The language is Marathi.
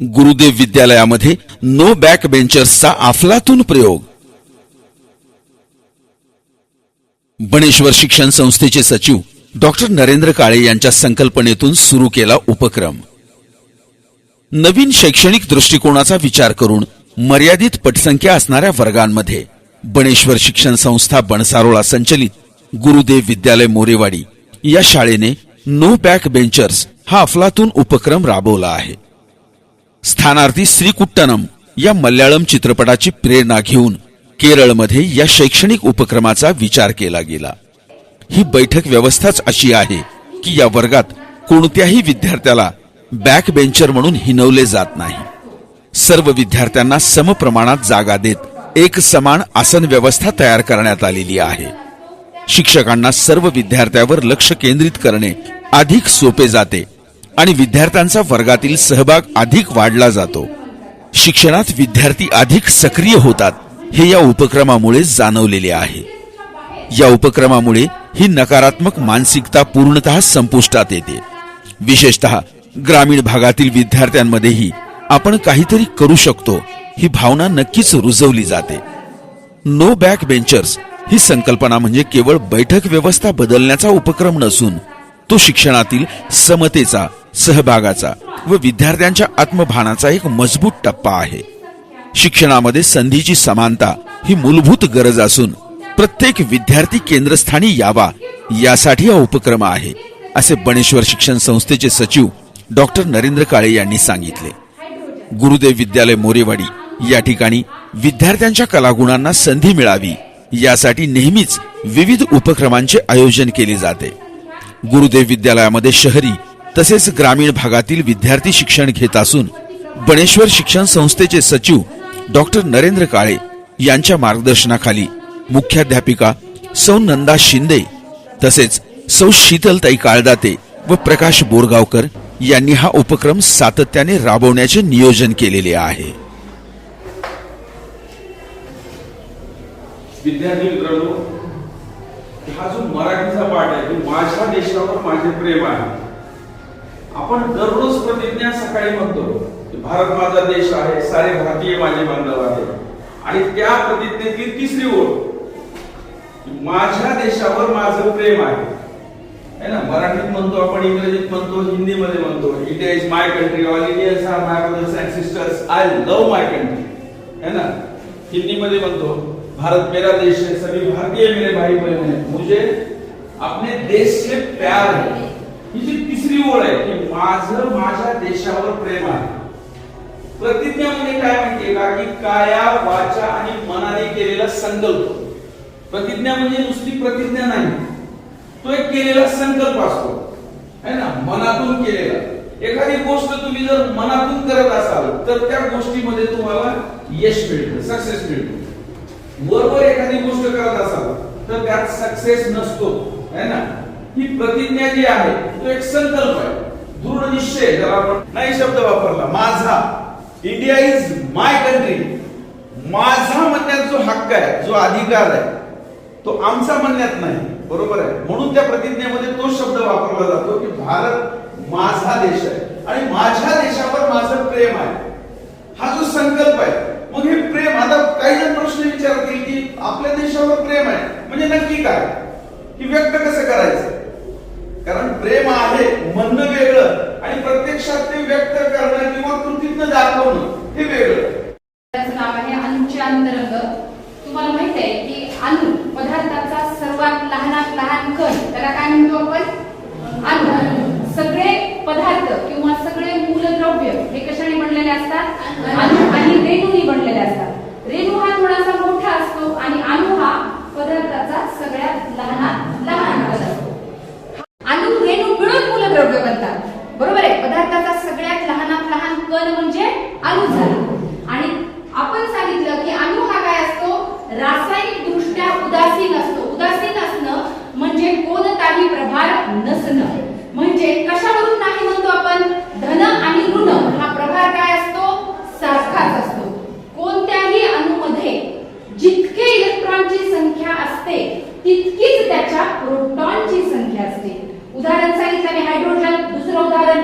गुरुदेव विद्यालयामध्ये नो बॅक बेंचर्सचा अफलातून प्रयोग. बणेश्वर शिक्षण संस्थेचे सचिव डॉक्टर नरेंद्र काळे यांच्या संकल्पनेतून सुरू केला उपक्रम. नवीन शैक्षणिक दृष्टिकोनाचा विचार करून मर्यादित पटसंख्या असणाऱ्या वर्गांमध्ये बणेश्वर शिक्षण संस्था बनसारोळा संचलित गुरुदेव विद्यालय मोरेवाडी या शाळेने नो बॅक बेंचर्स हा अफलातून उपक्रम राबवला आहे. स्थानार्थी श्रीकुट्टनम या मल्याळम चित्रपटाची प्रेरणा घेऊन केरळमध्ये या शैक्षणिक उपक्रमाचा विचार केला गेला. ही बैठक व्यवस्थाच अशी आहे की या वर्गात कोणत्याही विद्यार्थ्याला बॅक बेंचर म्हणून हिनवले जात नाही. सर्व विद्यार्थ्यांना समप्रमाणात जागा देत एक समान आसन व्यवस्था तयार करण्यात आलेली आहे. शिक्षकांना सर्व विद्यार्थ्यावर लक्ष केंद्रित करणे अधिक सोपे जाते आणि विद्यार्थ्यांचा वर्गातील सहभाग अधिक वाढला जातो. शिक्षणात विद्यार्थी अधिक सक्रिय होतात हे या उपक्रमामुळे जाणवलेले आहे. या उपक्रमामुळे ही नकारात्मक मानसिकता पूर्णतः संपुष्टात येते. विशेषतः ग्रामीण भागातील विद्यार्थ्यांमध्येही आपण काहीतरी करू शकतो ही भावना नक्कीच रुजवली जाते. नो बॅक बेंचर्स ही संकल्पना म्हणजे केवळ बैठक व्यवस्था बदलण्याचा उपक्रम नसून तो शिक्षणातील समतेचा सहभागाचा व विद्यार्थ्यांच्या आत्मभानाचा एक मजबूत टप्पा आहे. शिक्षणामध्ये संधीची समानता ही मूलभूत गरज असून प्रत्येक विद्यार्थी केंद्रस्थानी यावा यासाठी हा उपक्रम आहे असे बणेश्वर शिक्षण संस्थेचे सचिव डॉक्टर नरेंद्र काळे यांनी सांगितले. गुरुदेव विद्यालय मोरेवाडी या ठिकाणी विद्यार्थ्यांच्या कलागुणांना संधी मिळावी यासाठी नेहमीच विविध उपक्रमांचे आयोजन केले जाते. गुरुदेव विद्यालयामध्ये शहरी तसेच ग्रामीण भागातील विद्यार्थी शिक्षण घेत असून बणेश्वर शिक्षण संस्थेचे सचिव डॉक्टर नरेंद्र काळे यांच्या मार्गदर्शनाखाली मुख्याध्यापिका सौ नंदा शिंदे तसेच सौ शीतलताई काळदाते व प्रकाश बोरगावकर यांनी हा उपक्रम सातत्याने राबवण्याचे नियोजन केलेले आहे. विद्यार्थी मित्रांनो हा जो मराठीचा पाठ आहे माझ्या देशावर माझे प्रेम आहे. आपण दररोज प्रतिज्ञा सकाळी म्हणतो भारत माझा देश आहे सारे भारतीय माझे बांधव आहे आणि त्या प्रतिज्ञेतली तिसरी ओळ माझ्या देशावर माझं प्रेम आहे. ना? मराठीत म्हणतो आपण इंग्रजीत म्हणतो हिंदीमध्ये म्हणतो India is my country all Indians are my brothers and sisters I love my country है ना? हिंदीमध्ये म्हणतो भारत मेरा देश है सभी भारतीय मेरे भाई बहन हैं मुझे अपने देश से प्यार है. ही जी तिसरी ओळ आहे की माझं माझ्या देशावर प्रेम आहे. प्रतिज्ञा म्हणजे काय माहितीये का? की काया वाचा आणि मनाने केलेला संकल्प. प्रतिज्ञा म्हणजे नुसती प्रतिज्ञा नाही. तो एक केलेला संकल्प असतो. है ना? मनातून केलेला. एखादी गोष्ट तुम्ही जर मनातून करत असाल तर त्या गोष्टीमध्ये तुम्हाला यश मिळतं सक्सेस मिळतो. वरवर एखादी गोष्ट करत असाल तर त्यात सक्सेस नसतो. है ना? ही प्रतिज्ञा जी आहे तो एक संकल्प आहे. दृढ निश्चय जर आपण नाही शब्द वापरला माझा इंडिया इज माय कंट्री माझा म्हणण्यात जो हक्क आहे जो अधिकार आहे तो आमचा म्हणण्यात नाही. बरोबर आहे? म्हणून त्या प्रतिज्ञेमध्ये तो शब्द वापरला जातो की भारत माझा देश आहे. आणि माझ्या देशावर माझं प्रेम आहे. हा जो संकल्प आहे मग हे प्रेम आता काही जण प्रश्न विचारतील की आपल्या देशावर प्रेम आहे. म्हणजे नक्की काय? की व्यक्त कसं करायचं? कारण प्रेम आहे म्हणणं वेगळं आणि प्रत्यक्षात ते व्यक्त करणं किंवा कृतीतनं दाखवणं हे वेगळं. त्याचं नाव आहे अनुचे अंतरंग. तुम्हाला माहीत आहे की अनु पदार्थाचा सर्वात लहान लहान कण त्याला काय म्हणतो आपण? कण म्हणजे अणू झाला. आणि आपण सांगितलं की अणु हा काय असतो? रासायनिक दृष्ट्या उदासीन असतो. उदासीन असणं म्हणजे कोणताही प्रभार नसणं. म्हणजे कशावरून नाही म्हणतो आपण? धन आणि ऋण हा प्रभार काय असतो? सारखाच असतो. कोणत्याही अणुमध्ये जितके इलेक्ट्रॉनची संख्या असते तितकीच त्याच्या प्रोटॉनची संख्या असते. उदाहरण सांगितलं मी हायड्रोजन दुसरं उदाहरण